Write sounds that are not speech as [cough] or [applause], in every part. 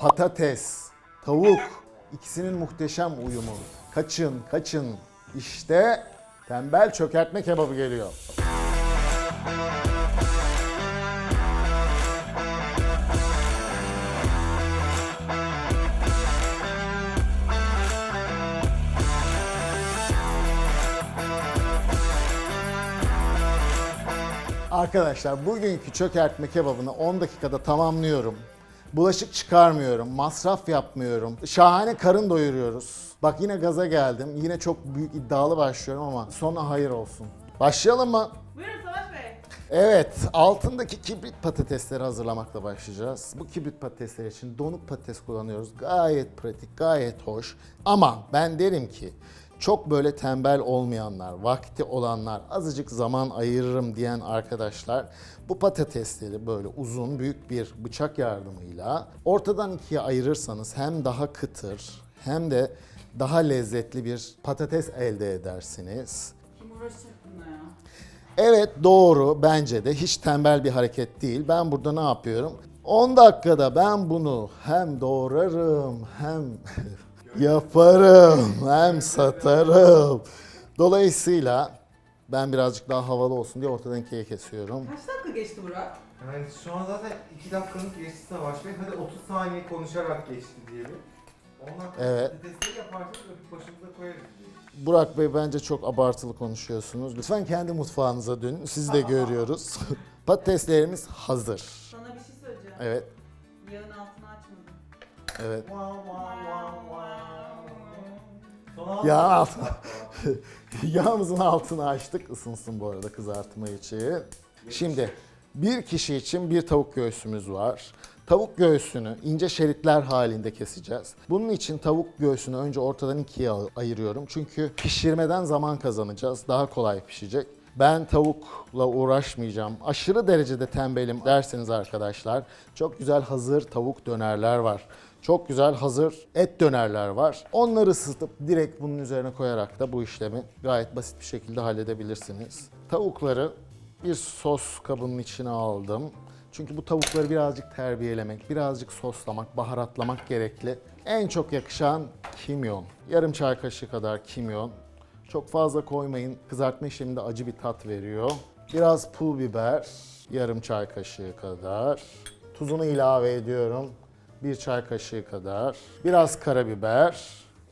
patates, tavuk ikisinin muhteşem uyumu. Kaçın, kaçın. İşte tembel çökertme kebabı geliyor. Arkadaşlar bugünkü çökertme kebabını 10 dakikada tamamlıyorum. Bulaşık çıkarmıyorum, masraf yapmıyorum. Şahane karın doyuruyoruz. Bak yine gaza geldim. Yine çok büyük iddialı başlıyorum ama sona hayır olsun. Başlayalım mı? Buyurun Savaş Bey. Evet, altındaki kibrit patatesleri hazırlamakla başlayacağız. Bu kibrit patatesler için donuk patates kullanıyoruz. Gayet pratik, gayet hoş. Ama ben derim ki çok böyle tembel olmayanlar, vakti olanlar, azıcık zaman ayırırım diyen arkadaşlar bu patatesleri böyle uzun büyük bir bıçak yardımıyla ortadan ikiye ayırırsanız hem daha kıtır hem de daha lezzetli bir patates elde edersiniz. Kim uğraşacak bununla ya? Evet doğru bence de hiç tembel bir hareket değil. Ben burada ne yapıyorum? 10 dakikada ben bunu hem doğrarım hem [laughs] yaparım hem satarım. Dolayısıyla ben birazcık daha havalı olsun diye ortadan ikiye kesiyorum. Kaç dakika geçti Burak? Yani şu an zaten 2 dakikanın geçti Savaş Bey. Hadi 30 saniye konuşarak geçti diyelim. Ondan sonra Evet. patatesleri yaparsanız öpüp başımıza koyarız diye. Burak Bey bence çok abartılı konuşuyorsunuz. Lütfen kendi mutfağınıza dönün. Sizi de görüyoruz. [laughs] Patateslerimiz hazır. Sana bir şey söyleyeceğim. Evet, Yağın altını açmadım. evet. Wow, wow, wow, altı- altına, [laughs] yağımızın altını açtık. Isınsın bu arada kızartma için. Şimdi bir kişi için bir tavuk göğsümüz var. Tavuk göğsünü ince şeritler halinde keseceğiz. Bunun için tavuk göğsünü önce ortadan ikiye ay- ayırıyorum. Çünkü pişirmeden zaman kazanacağız. Daha kolay pişecek. Ben tavukla uğraşmayacağım. Aşırı derecede tembelim derseniz arkadaşlar çok güzel hazır tavuk dönerler var. Çok güzel hazır et dönerler var. Onları ısıtıp direkt bunun üzerine koyarak da bu işlemi gayet basit bir şekilde halledebilirsiniz. Tavukları bir sos kabının içine aldım. Çünkü bu tavukları birazcık terbiyelemek, birazcık soslamak, baharatlamak gerekli. En çok yakışan kimyon. Yarım çay kaşığı kadar kimyon. Çok fazla koymayın. Kızartma işleminde acı bir tat veriyor. Biraz pul biber, yarım çay kaşığı kadar. Tuzunu ilave ediyorum. Bir çay kaşığı kadar. Biraz karabiber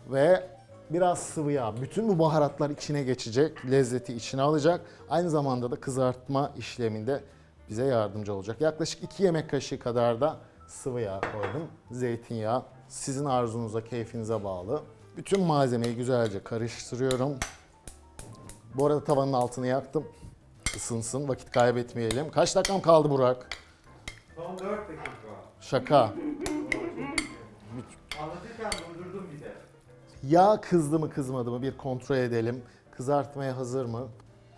ve biraz sıvı yağ. Bütün bu baharatlar içine geçecek, lezzeti içine alacak. Aynı zamanda da kızartma işleminde bize yardımcı olacak. Yaklaşık 2 yemek kaşığı kadar da sıvı yağ koydum. Zeytinyağı sizin arzunuza, keyfinize bağlı. Bütün malzemeyi güzelce karıştırıyorum. Bu arada tavanın altını yaktım. Isınsın, vakit kaybetmeyelim. Kaç dakikam kaldı Burak? Son 4 dakika. Şaka. Anlatırken durdurdum bir de. Yağ kızdı mı kızmadı mı bir kontrol edelim. Kızartmaya hazır mı?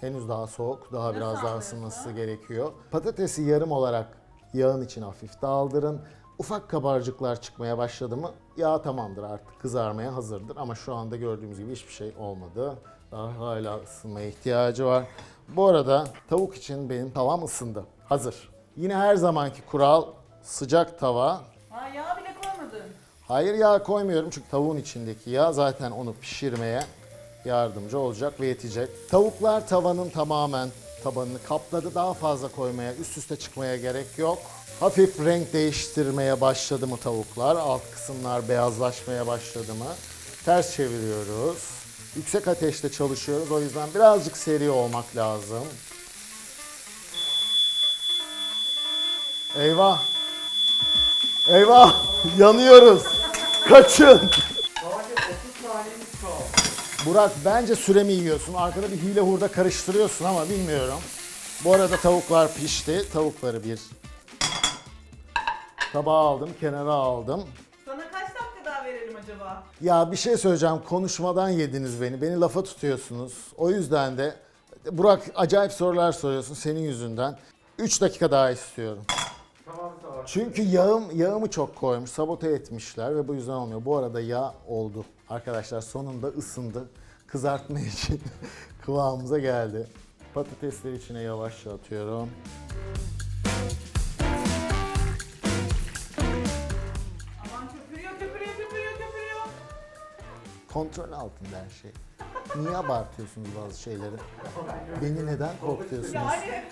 Henüz daha soğuk, daha biraz daha ısınması gerekiyor. Patatesi yarım olarak yağın içine hafif daldırın. Ufak kabarcıklar çıkmaya başladı mı yağ tamamdır artık kızarmaya hazırdır. Ama şu anda gördüğümüz gibi hiçbir şey olmadı. Daha hala ısınmaya ihtiyacı var. Bu arada tavuk için benim tavam ısındı. Hazır. Yine her zamanki kural sıcak tava, Ha yağ bile koymadın. Hayır yağ koymuyorum çünkü tavuğun içindeki yağ zaten onu pişirmeye yardımcı olacak ve yetecek. Tavuklar tavanın tamamen tabanını kapladı. Daha fazla koymaya, üst üste çıkmaya gerek yok. Hafif renk değiştirmeye başladı mı tavuklar? Alt kısımlar beyazlaşmaya başladı mı? Ters çeviriyoruz. Yüksek ateşte çalışıyoruz. O yüzden birazcık seri olmak lazım. Eyvah! Eyvah! [laughs] Yanıyoruz! Kaçın! Savaş Bey 30 saniyemiz kaldı. Burak bence süremi yiyorsun. Arkada bir hile hurda karıştırıyorsun ama bilmiyorum. Bu arada tavuklar pişti. Tavukları bir tabağa aldım, kenara aldım. Sana kaç dakika daha verelim acaba? Ya bir şey söyleyeceğim. Konuşmadan yediniz beni. Beni lafa tutuyorsunuz. O yüzden de Burak acayip sorular soruyorsun senin yüzünden. 3 dakika daha istiyorum. Çünkü yağım, yağımı çok koymuş, sabote etmişler ve bu yüzden olmuyor. Bu arada yağ oldu. Arkadaşlar sonunda ısındı. Kızartma [laughs] için kıvamımıza geldi. Patatesleri içine yavaşça atıyorum. Aman köpürüyor, köpürüyor, köpürüyor, köpürüyor. Kontrol altında her şey. Niye abartıyorsunuz bazı şeyleri? Beni neden korkutuyorsunuz? Yani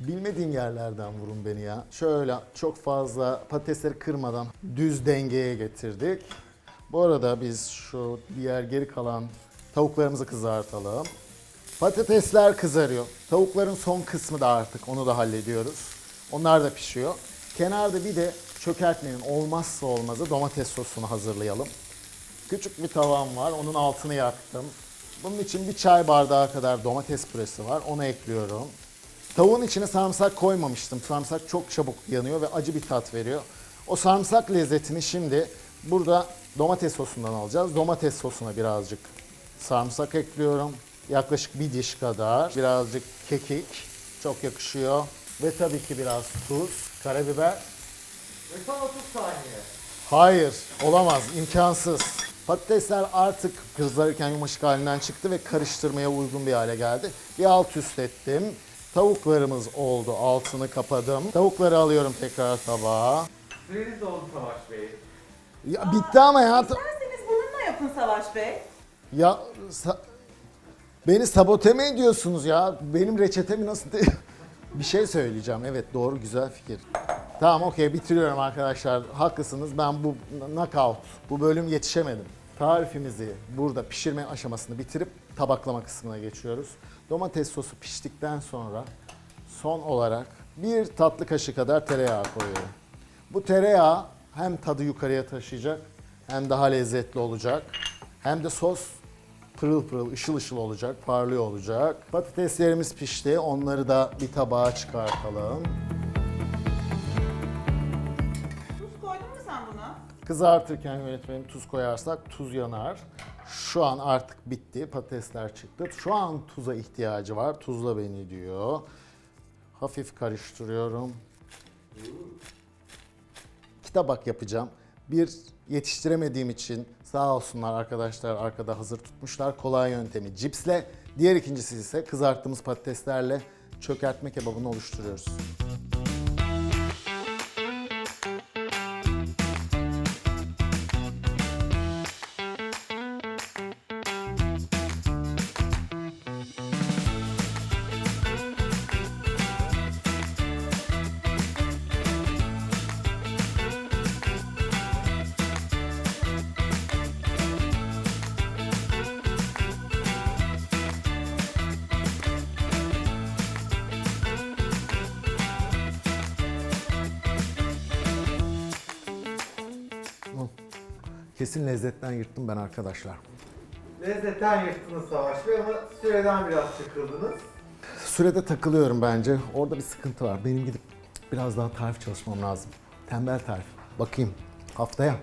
Bilmediğim yerlerden vurun beni ya. Şöyle çok fazla patatesleri kırmadan düz dengeye getirdik. Bu arada biz şu diğer geri kalan tavuklarımızı kızartalım. Patatesler kızarıyor. Tavukların son kısmı da artık onu da hallediyoruz. Onlar da pişiyor. Kenarda bir de çökertmenin olmazsa olmazı domates sosunu hazırlayalım. Küçük bir tavam var. Onun altını yaktım. Bunun için bir çay bardağı kadar domates püresi var. Onu ekliyorum. Tavuğun içine sarımsak koymamıştım. Sarımsak çok çabuk yanıyor ve acı bir tat veriyor. O sarımsak lezzetini şimdi burada domates sosundan alacağız. Domates sosuna birazcık sarımsak ekliyorum. Yaklaşık bir diş kadar. Birazcık kekik. Çok yakışıyor. Ve tabii ki biraz tuz, karabiber. Ve son 30 saniye. Hayır, olamaz, imkansız. Patatesler artık kızarırken yumuşak halinden çıktı ve karıştırmaya uygun bir hale geldi. Bir alt üst ettim. Tavuklarımız oldu, altını kapadım. Tavukları alıyorum tekrar tabağa. Süreniz doldu Savaş Bey. Ya bitti ama ya. isterseniz bununla yapın Savaş Bey. Ya sa- beni sabote mi ediyorsunuz ya? Benim reçetemi nasıl... [laughs] bir şey söyleyeceğim. Evet doğru güzel fikir. Tamam okey bitiriyorum arkadaşlar. Haklısınız ben bu knockout, bu bölüm yetişemedim. Tarifimizi burada pişirme aşamasını bitirip tabaklama kısmına geçiyoruz. Domates sosu piştikten sonra son olarak bir tatlı kaşığı kadar tereyağı koyuyorum. Bu tereyağı hem tadı yukarıya taşıyacak hem daha lezzetli olacak. Hem de sos pırıl pırıl, ışıl ışıl olacak, parlıyor olacak. Patateslerimiz pişti. Onları da bir tabağa çıkartalım. Kızartırken yönetmenim tuz koyarsak tuz yanar. Şu an artık bitti. Patatesler çıktı. Şu an tuza ihtiyacı var. Tuzla beni diyor. Hafif karıştırıyorum. İki tabak yapacağım. Bir yetiştiremediğim için sağ olsunlar arkadaşlar arkada hazır tutmuşlar. Kolay yöntemi cipsle. Diğer ikincisi ise kızarttığımız patateslerle çökertme kebabını oluşturuyoruz. Kesin lezzetten yırttım ben arkadaşlar. Lezzetten yırttınız Savaş Bey ama süreden biraz çıkıldınız. Sürede takılıyorum bence. Orada bir sıkıntı var. Benim gidip biraz daha tarif çalışmam lazım. Tembel tarif. Bakayım haftaya.